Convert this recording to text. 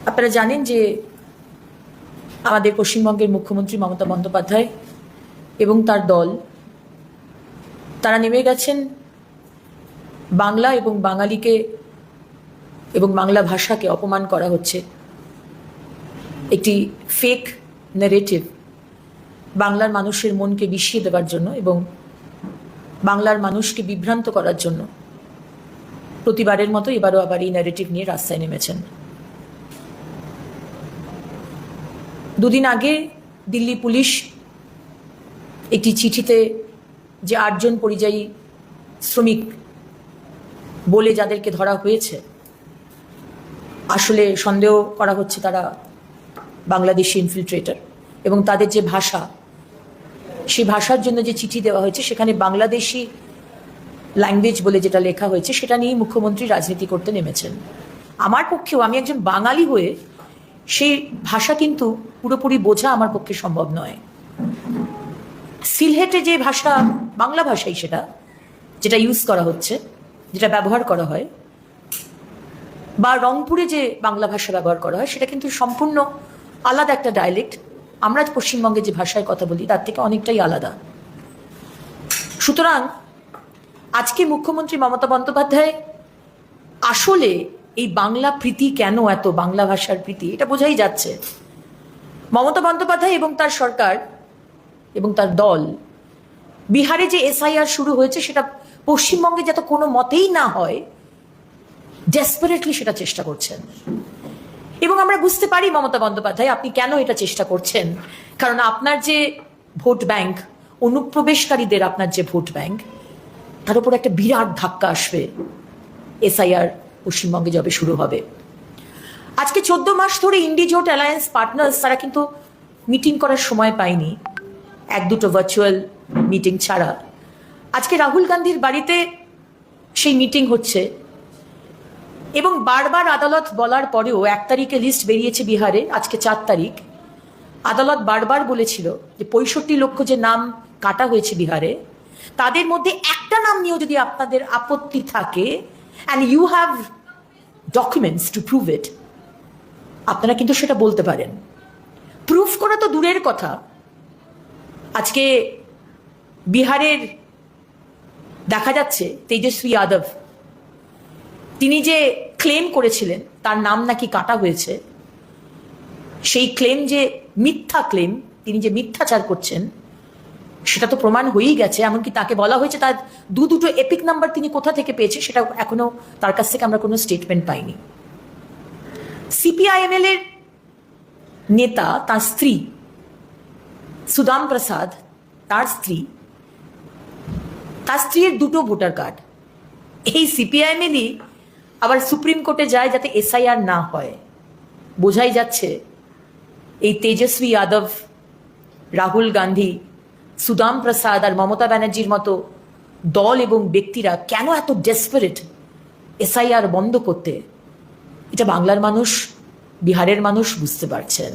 আপনারা জানেন যে আমাদের পশ্চিমবঙ্গের মুখ্যমন্ত্রী মমতা বন্দ্যোপাধ্যায় এবং তার দল, তারা নেমে গেছেন বাংলা এবং বাঙালিকে এবং বাংলা ভাষাকে অপমান করা হচ্ছে। একটি ফেক নেরেটিভ বাংলার মানুষের মনকে বিষিয়ে দেওয়ার জন্য এবং বাংলার মানুষকে বিভ্রান্ত করার জন্য। প্রতিবারের মতো এবারও আবার এই ন্যারেটিভ নিয়ে রাস্তায় নেমেছেন। দুদিন আগে দিল্লি পুলিশ একটি চিঠিতে যে আটজন পরিযায়ী শ্রমিক বলে যাদেরকে ধরা হয়েছে, আসলে সন্দেহ করা হচ্ছে তারা বাংলাদেশি ইনফিলট্রেটর এবং তাদের যে ভাষা, সেই ভাষার জন্য যে চিঠি দেওয়া হয়েছে, সেখানে বাংলাদেশি ল্যাঙ্গুয়েজ বলে যেটা লেখা হয়েছে, সেটা নিয়েই মুখ্যমন্ত্রী রাজনীতি করতে নেমেছেন। আমার পক্ষেও আমি একজন বাঙালি হয়ে সেই ভাষা কিন্তু পুরোপুরি বোঝা আমার পক্ষে সম্ভব নয়। সিলহেটে যে ভাষা, বাংলা ভাষাই সেটা, যেটা ইউজ করা হচ্ছে, যেটা ব্যবহার করা হয়, বা রংপুরে যে বাংলা ভাষা ব্যবহার করা হয়, সেটা কিন্তু সম্পূর্ণ আলাদা একটা ডায়ালেক্ট আমরা পশ্চিমবঙ্গে যে ভাষায় কথা বলি, তার থেকে অনেকটাই আলাদা। সুতরাং আজকে মুখ্যমন্ত্রী মমতা বন্দ্যোপাধ্যায় আসলে এই বাংলা প্রীতি কেন এত বাংলা ভাষার প্রীতি? এটা বোঝাই যাচ্ছে। মমতা বন্দ্যোপাধ্যায় এবং তার সরকার এবং তার দল, বিহারে যে এসআইআর শুরু হয়েছে সেটা পশ্চিমবঙ্গে যাতে কোনো মতেই না হয় ডেসপারেটলি সেটা চেষ্টা করছেন। এবং আমরা বুঝতে পারি মমতা বন্দ্যোপাধ্যায়, আপনি কেন এটা চেষ্টা করছেন? কারণ আপনার যে ভোট ব্যাংক, অনুপ্রবেশকারীদের আপনার যে ভোট ব্যাংক, তার উপর একটা বিরাট ধাক্কা আসবে এসআইআর পশ্চিমবঙ্গে যবে শুরু হবে। আজকে চোদ্দ মাস ধরে ইন্ডিজোট অ্যালায়েন্স পার্টনার্স তারা কিন্তু মিটিং করার সময় পায়নি। এক দুটো ভার্চুয়াল মিটিং ছাড়া। আজকে রাহুল গান্ধীর বাড়িতে সেই মিটিং হচ্ছে। এবং বারবার আদালত বলার পরেও এক তারিখে লিস্ট বেরিয়েছে বিহারে, আজকে চার তারিখ। আদালত বারবার বলেছিল যে পঁয়ষট্টি লক্ষ যে নাম কাটা হয়েছে বিহারে, তাদের মধ্যে একটা নাম নিয়েও যদি আপনাদের আপত্তি থাকে and you have documents to prove it আপনারা কিন্তু সেটা বলতে পারেন। প্রুফ করা তো দূরের কথা। আজকে বিহারের দেখা যাচ্ছে তেজস্বী যাদব। তিনি যে ক্লেম করেছিলেন, তার নাম নাকি কাটা হয়েছে। সেই ক্লেম যে মিথ্যা ক্লেম তিনি যে মিথ্যাচার করছেন সেটা তো প্রমাণ হয়েই গেছে, এমনকি তাকে বলা হয়েছে তার দু দুটো এপিক নাম্বার তিনি কোথা থেকে পেয়েছে সেটা এখনও তার কাছ থেকে আমরা কোনো স্টেটমেন্ট পাইনি। সিপিআইএমএল এর নেতা তার স্ত্রী সুদাম প্রসাদ, তার স্ত্রী, তার স্ত্রীর দুটো ভোটার কার্ড। এই সিপিআইএমএলই আবার সুপ্রিম কোর্টে যায় যাতে এসআইআর না হয়। বোঝাই যাচ্ছে এই তেজস্বী যাদব, রাহুল গান্ধী সুদাম প্রসাদ আর মমতা ব্যানার্জির মতো দল এবং ব্যক্তিরা কেন এত ডেসপারেট এসআইআর বন্ধ করতে? এটা বাংলার মানুষ, বিহারের মানুষ বুঝতে পারছেন।